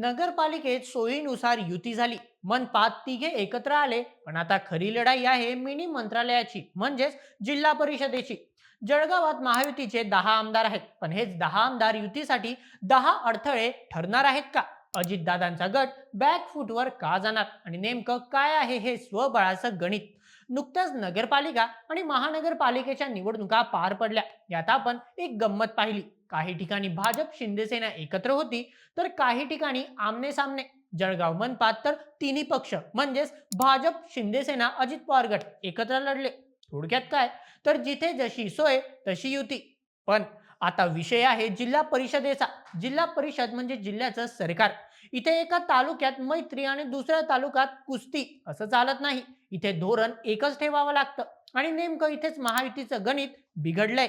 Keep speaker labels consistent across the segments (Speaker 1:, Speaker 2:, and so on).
Speaker 1: नगरपालिकेत सोयीनुसार युती झाली. मनपात तिघे एकत्र आले. पण आता खरी लढाई आहे मिनी मंत्रालयाची म्हणजेच जिल्हा परिषदेची. जळगावात महायुतीचे दहा आमदार आहेत. पण हेच दहा आमदार युतीसाठी दहा अडथळे ठरणार आहेत का? अजितदादांचा गट बॅकफूटवर का जाणार? आणि नेमकं काय आहे हे स्वबळाचं गणित? नुकत्याच नगरपालिका आणि महानगरपालिकेच्या निवडणुका पार पडल्या. यात आपण एक गंमत पाहिली. काही ठिकाणी भाजप शिंदेसेना एकत्र होती तर काही ठिकाणी आमने सामने जळगाव मनपात तर तिन्ही पक्ष म्हणजेच भाजप शिंदेसेना अजित पवार गट एकत्र लढले. थोडक्यात काय? तर जिथे जशी सोय तशी युती. पण आता विषय आहे जिल्हा परिषदेचा. जिल्हा परिषद म्हणजे जिल्ह्याचं सरकार. इथे एका तालुक्यात मैत्री आणि दुसऱ्या तालुक्यात कुस्ती असं चालत नाही. इथे धोरण एकच ठेवावं लागतं आणि नेमकं इथेच महायुतीचं गणित बिघडलंय.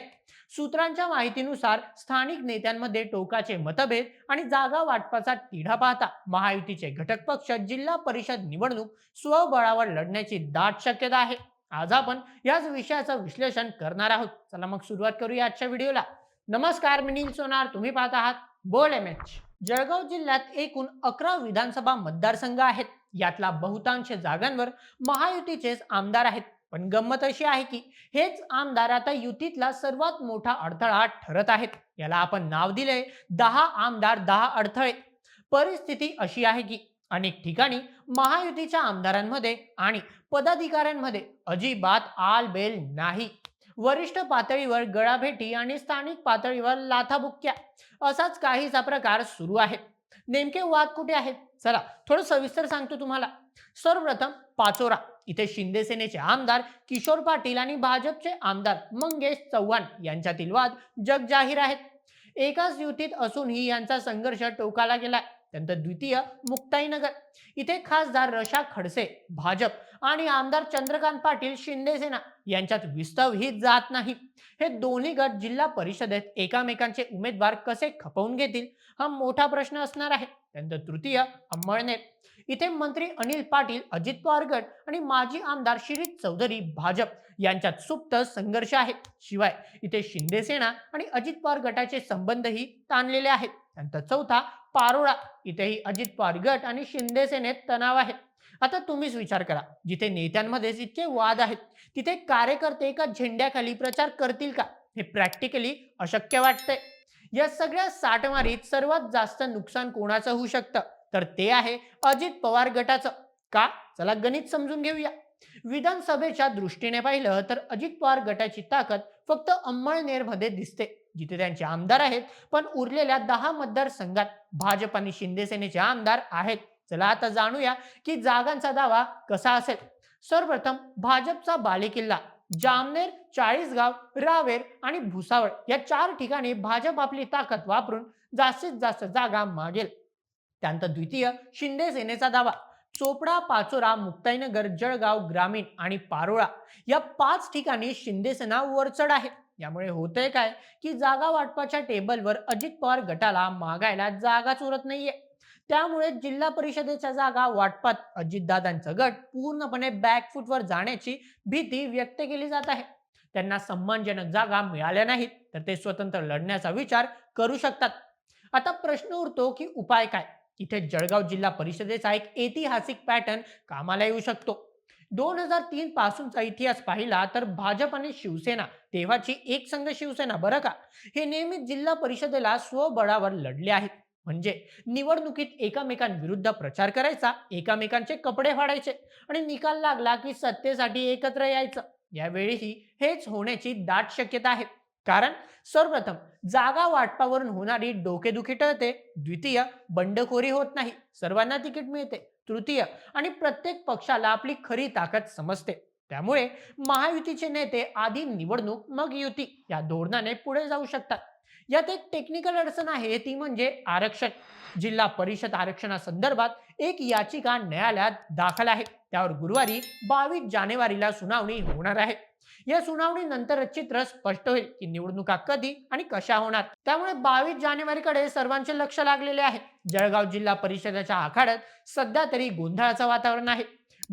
Speaker 1: सूत्रांच्या माहितीनुसार स्थानिक नेत्यांमध्ये टोकाचे मतभेद आणि जागा वाटपाचा तिढा पाहता महायुतीचे घटक पक्ष जिल्हा परिषद निवडणूक स्वबळावर लढण्याची दाट शक्यता आहे. आज आपण याच विषयाचं विश्लेषण करणार आहोत. चला मग सुरुवात करूया आजच्या व्हिडिओला. नमस्कार मी नील सोनार. तुम्ही पाहत आहात बोल एम एच. जळगाव जिल्ह्यात एकूण अकरा विधानसभा मतदारसंघ आहेत. यातला बहुतांश जागांवर महायुतीचेच आमदार आहेत. पण गंमत अशी आहे की हेच आमदार आता युतीतला सर्वात मोठा अडथळा ठरत आहेत. याला आपण नाव दिले दहा आमदार दहा अडथळे. परिस्थिती अशी आहे की अनेक ठिकाणी महायुतीच्या आमदारांमध्ये आणि पदाधिकाऱ्यांमध्ये अजिबात आलबेल नाही. वरिष्ठ पातळीवर गळाभेटी आणि स्थानिक पातळीवर लाथाबुक्क्या असाच काहीसा प्रकार सुरू आहे नेमके वाद कुठे आहेत? चला थोडं सविस्तर सांगतो तुम्हाला. सर्वप्रथम पाचोरा इथे शिंदे सेनेचे आमदार किशोर पाटील आणि भाजपचे आमदार मंगेश चव्हाण यांच्यातील वाद जगजाहीर आहेत. एकाच युतीत असूनही यांचा संघर्ष टोकाला गेला त्यानंतर द्वितीय मुक्ताईनगर इथे खासदार रशा खडसे भाजप आणि आमदार चंद्रकांत पाटील शिंदेसेना यांच्यात विस्तव ही जात नाही. हे दोन्ही गट जिल्हा परिषदेत एकामेकांचे उमेदवार कसे खपवून घेतील हा मोठा प्रश्न असणार आहे. त्यानंतर तृतीय अंमळनेर. इथे मंत्री अनिल पाटील अजित पवार गट आणि माजी आमदार शिरीष चौधरी भाजप यांच्यात सुप्त संघर्ष आहे. शिवाय इथे शिंदेसेना आणि अजित पवार गटाचे संबंधही ताणलेले आहेत. त्यानंतर चौथा पारोळा. इथेही अजित पवार गट आणि शिंदे सेनेत तणाव आहे आता तुम्हीच विचार करा जिथे नेत्यांमध्ये इतके वाद आहेत तिथे कार्यकर्ते एका झेंड्याखाली प्रचार करतील का? हे प्रॅक्टिकली अशक्य वाटतंय. या सगळ्या साठमारीत सर्वात जास्त नुकसान कोणाचं होऊ शकतं? तर ते आहे अजित पवार गटाचं. का? चला गणित समजून घेऊया. विधानसभेच्या दृष्टीने पाहिलं तर अजित पवार गटाची ताकद फक्त अंमळनेरमध्ये दिसते. जिथे त्यांचे आमदार आहेत पण उरलेल्या दहा मतदारसंघात भाजप आणि शिंदेसेनेचे आमदार आहेत. चला आता जाणूया की जागांचा दावा कसा असेल. सर्वप्रथम भाजपचा बालेकिल्ला जामनेर चाळीसगाव रावेर आणि भुसावळ या चार ठिकाणी भाजप आपली ताकद वापरून जास्तीत जास्त जागा मागेल. त्यानंतर द्वितीय शिंदे सेनेचा दावा चोपडा पाचोरा मुक्ताईनगर जळगाव ग्रामीण आणि पारोळा या पाच ठिकाणी शिंदेसेना वरचढ आहे. यामुळे होतंय काय? की जागा वाटपाच्या टेबलवर अजित पवार गटाला मागायला जागाच उरत नाहीये. त्यामुळे जिल्हा परिषदेच्या जागा वाटपात अजितदादांचं गट पूर्णपणे बॅकफूटवर जाण्याची भीती व्यक्त केली जात आहे. त्यांना सन्मानजनक जागा मिळाल्या नाहीत तर ते स्वतंत्र लढण्याचा विचार करू शकतात. आता प्रश्न उरतो की उपाय काय? इथे जळगाव जिल्हा परिषदेचा एक ऐतिहासिक पॅटर्न कामाला येऊ शकतो. दोन हजार तीन पासूनचा इतिहास पाहिला तर भाजप आणि शिवसेना तेव्हाची एक संघ शिवसेना बरं का? हे नेहमी जिल्हा परिषदेला स्वबळावर लढले आहेत. म्हणजे निवडणुकीत एकामेकांविरुद्ध प्रचार करायचा एकामेकांचे कपडे फाडायचे आणि निकाल लागला की सत्तेसाठी एकत्र यायचं. यावेळीही हेच होण्याची दाट शक्यता आहे. कारण सर्वप्रथम जागा वाटपावरून होणारी डोकेदुखी टळते द्वितीय बंडखोरी होत नाही सर्वांना तिकीट मिळते तृतीय आणि प्रत्येक पक्षाला आपली खरी ताकद समजते. त्यामुळे महायुतीचे नेते आधी निवडणूक मग युती या धोरणाने पुढे जाऊ शकतात. यात एक टेक्निकल अडचण आहे ती म्हणजे आरक्षण. जिल्हा परिषद आरक्षणासंदर्भात एक याचिका न्यायालयात दाखल आहे. त्यावर गुरुवारी बावीस जानेवारीला सुनावणी होणार आहे. या सुनावणीनंतर चित्र स्पष्ट होईल की निवडणुका कधी आणि कशा होणार. त्यामुळे बावीस जानेवारीकडे सर्वांचे लक्ष लागलेले आहे. जळगाव जिल्हा परिषदेच्या आखाड्यात सध्या तरी गोंधळाचं वातावरण आहे.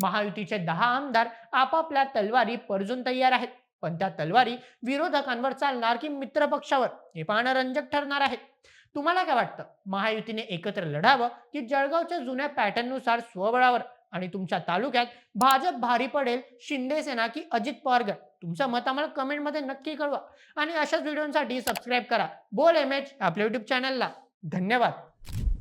Speaker 1: महायुतीचे दहा आमदार आपापल्या तलवारी परजून तयार आहेत. पण त्या तलवारी विरोधकांवर चालणार की मित्र पक्षावर हे पाहणं रंजक ठरणार आहे. तुम्हाला काय वाटतं? महायुतीने एकत्र लढावं की जळगावच्या जुन्या पॅटर्ननुसार स्वबळावर? आणि तुमच्या तालुक्यात भाजप भारी पडेल शिंदे सेना की अजित पवार गट? तुमचं मत आम्हाला कमेंटमध्ये नक्की कळवा. आणि अशाच व्हिडिओसाठी सबस्क्राईब करा. बोल एम एच आपल्या युट्यूब चॅनलला धन्यवाद.